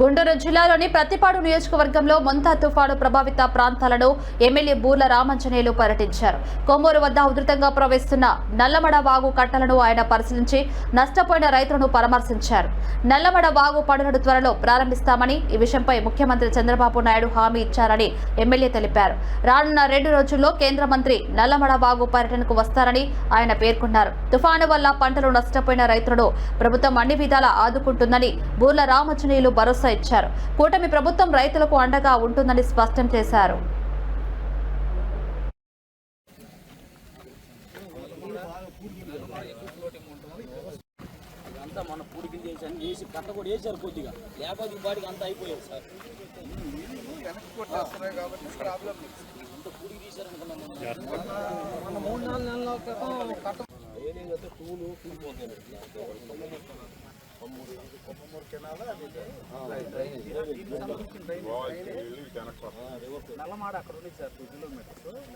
గుంటూరు జిల్లాలోని ప్రతిపాడు నియోజకవర్గంలో మొంతా తుఫాను ప్రభావిత ప్రాంతాలను ఎమ్మెల్యే బూర్ల రామంజనేయులు పర్యటించారు. కొమ్మూరు వద్ద ఉధృతంగా ప్రవహిస్తున్న నల్లమడ వాగు కట్టలను ఆయన పరిశీలించి నష్టపోయిన రైతులను పరామర్శించారు. నల్లమడ వాగు పనులను త్వరలో ప్రారంభిస్తామని ఈ విషయంపై ముఖ్యమంత్రి చంద్రబాబు నాయుడు హామీ ఇచ్చారని ఎమ్మెల్యే తెలిపారు. రానున్న రెండు రోజుల్లో కేంద్ర మంత్రి నల్లమడ వాగు పర్యటనకు వస్తారని ఆయన పేర్కొన్నారు. తుఫాను వల్ల పంటలు నష్టపోయిన రైతులను ప్రభుత్వం అన్ని విధాలా ఆదుకుంటుందని బూర్ల రామంజనేయులు భరోసా ఇచ్చారు కూటమి ప్రభుత్వం రైతులకు అండగా ఉంటుందని స్పష్టం చేశారు అంతా మన పూడి కింద వేసి అన్ని వేసి కట్ట కూడా వేసారు కొద్దిగా లేకపోతే ఈ బాడికి అంతా అయిపోయేది సార్ అంత పూడికి తీశారు అనుకున్నాం మన మూడు నాలుగు నెలల క్రితం కట్ట ఏదైతే టూలు కూలిపోతాయి నల్లమాడ అక్కడ ఉంది సార్ టూ కిలోమీటర్స్